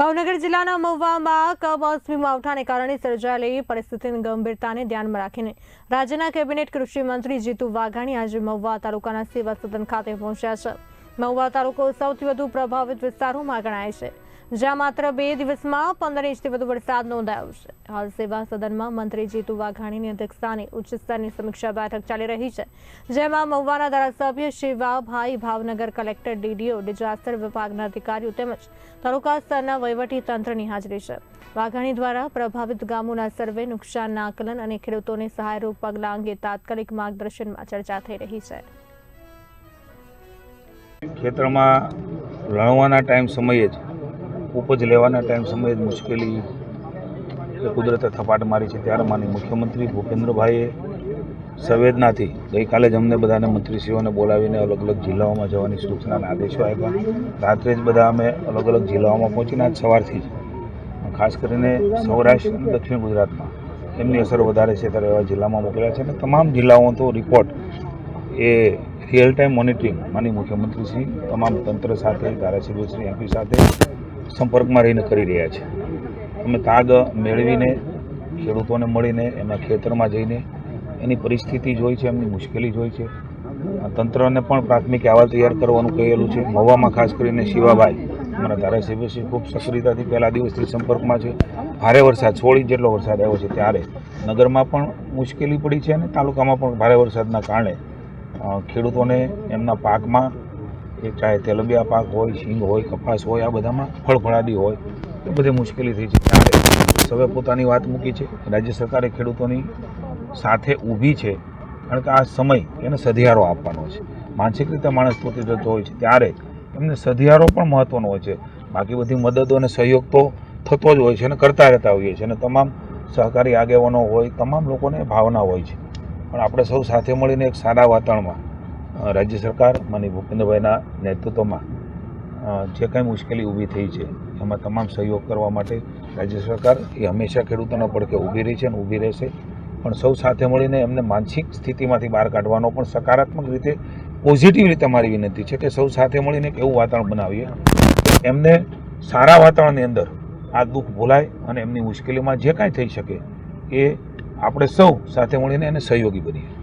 ભાવનગર જિલ્લાના મહુવામાં કમોસમી માવઠાને કારણે સર્જાયેલી પરિસ્થિતિની ગંભીરતાને ધ્યાનમાં રાખીને રાજ્યના કેબિનેટ કૃષિ મંત્રી જીતુ વાઘાણી આજે મહુવા તાલુકાના સેવા સદન ખાતે પહોંચ્યા છે. મહુવા તાલુકો સૌથી વધુ પ્રભાવિત વિસ્તારોમાં ગણાય છે. જ્યાં માત્ર બે દિવસમાં પંદર ઇંચથી વધુ વરસાદ નોંધાયો છે. હાલ સેવા સદનમાં મંત્રી જીતુ વાઘાણીની અધ્યક્ષતાની ઉચ્ચ સમીક્ષા બેઠક ચાલી રહી છે. જેમાં મહુવાના ધારાસભ્ય Shivabhai Bhavnagar, collector DDO, disaster વિભાગના અધિકારીઓ તેમજ તાલુકા સ્તરના વહીવટી તંત્રની હાજરી છે. વાઘાણી દ્વારા પ્રભાવિત ગામોના સર્વે નુકસાનના આકલન અને ખેડૂતોને સહાયરૂપ પગલાં અંગે તાત્કાલિક માર્ગદર્શનમાં ચર્ચા થઈ રહી છે. ખેતરમાં લણવાના ટાઈમ સમયે જ, ઉપજ લેવાના ટાઈમ સમયે જ મુશ્કેલી કુદરતે થપાટ મારી છે. ત્યારે માની મુખ્યમંત્રી ભૂપેન્દ્રભાઈએ સંવેદનાથી ગઈકાલે જ અમને બધાને મંત્રીશ્રીઓને બોલાવીને અલગ અલગ જિલ્લાઓમાં જવાની સૂચનાના આદેશો આપ્યા. રાત્રે જ બધા અમે અલગ અલગ જિલ્લાઓમાં પહોંચીને આજ સવારથી જ, ખાસ કરીને સૌરાષ્ટ્ર અને દક્ષિણ ગુજરાતમાં એમની અસર વધારે છે ત્યારે એવા જિલ્લામાં મોકલ્યા છે. અને તમામ જિલ્લાઓ તો રિપોર્ટ એ રિયલ ટાઈમ મોનિટરિંગ માની મુખ્યમંત્રીશ્રી, તમામ તંત્ર સાથે ધારાસભ્યશ્રી એમપી સાથે સંપર્કમાં રહીને કરી રહ્યા છે. અમે તાગ મેળવીને, ખેડૂતોને મળીને, એમના ખેતરમાં જઈને એની પરિસ્થિતિ જોઈ છે, એમની મુશ્કેલી જોઈ છે. તંત્રને પણ પ્રાથમિક અહેવાલ તૈયાર કરવાનું કહેલું છે. મહુવામાં ખાસ કરીને શિવાભાઈ, અમારા ધારાસભ્યશ્રી ખૂબ સક્રિયતાથી પહેલા દિવસથી સંપર્કમાં છે. ભારે વરસાદ, સોળ ઇંચ જેટલો વરસાદ આવ્યો છે ત્યારે નગરમાં પણ મુશ્કેલી પડી છે અને તાલુકામાં પણ ભારે વરસાદના કારણે ખેડૂતોને એમના પાકમાં, એ ચાહે તેલબિયા પાક હોય, શીંગ હોય, કપાસ હોય, આ બધામાં ફળફળાદી હોય. એ બધી મુશ્કેલી થઈ છે. ત્યારે સૌએ પોતાની વાત મૂકી છે. રાજ્ય સરકારે ખેડૂતોની સાથે ઊભી છે. કારણ કે આ સમય એને સધિયારો આપવાનો છે. માનસિક રીતે માણસ પોતે જતો હોય છે. ત્યારે એમને સધિયારો પણ મહત્ત્વનો હોય છે. બાકી બધી મદદો અને સહયોગ તો થતો જ હોય છે અને કરતા રહેતા હોઈએ છીએ. અને તમામ સહકારી આગેવાનો હોય, તમામ લોકોને ભાવના હોય છે. પણ આપણે સૌ સાથે મળીને એક સારા વાતાવરણમાં રાજ્ય સરકાર માની ભૂપેન્દ્રભાઈના નેતૃત્વમાં જે કંઈ મુશ્કેલી ઊભી થઈ છે, એમાં તમામ સહયોગ કરવા માટે રાજ્ય સરકાર એ હંમેશા ખેડૂતોના પડકે ઊભી રહી છે અને ઊભી રહેશે. પણ સૌ સાથે મળીને એમને માનસિક સ્થિતિમાંથી બહાર કાઢવાનો પણ સકારાત્મક રીતે, પોઝિટિવ રીતે મારી વિનંતી છે કે સૌ સાથે મળીને એક એવું વાતાવરણ બનાવીએ. એમને સારા વાતાવરણની અંદર આ દુઃખ ભૂલાય અને એમની મુશ્કેલીમાં જે કાંઈ થઈ શકે એ આપણે સૌ સાથે મળીને એને સહયોગી બનીએ.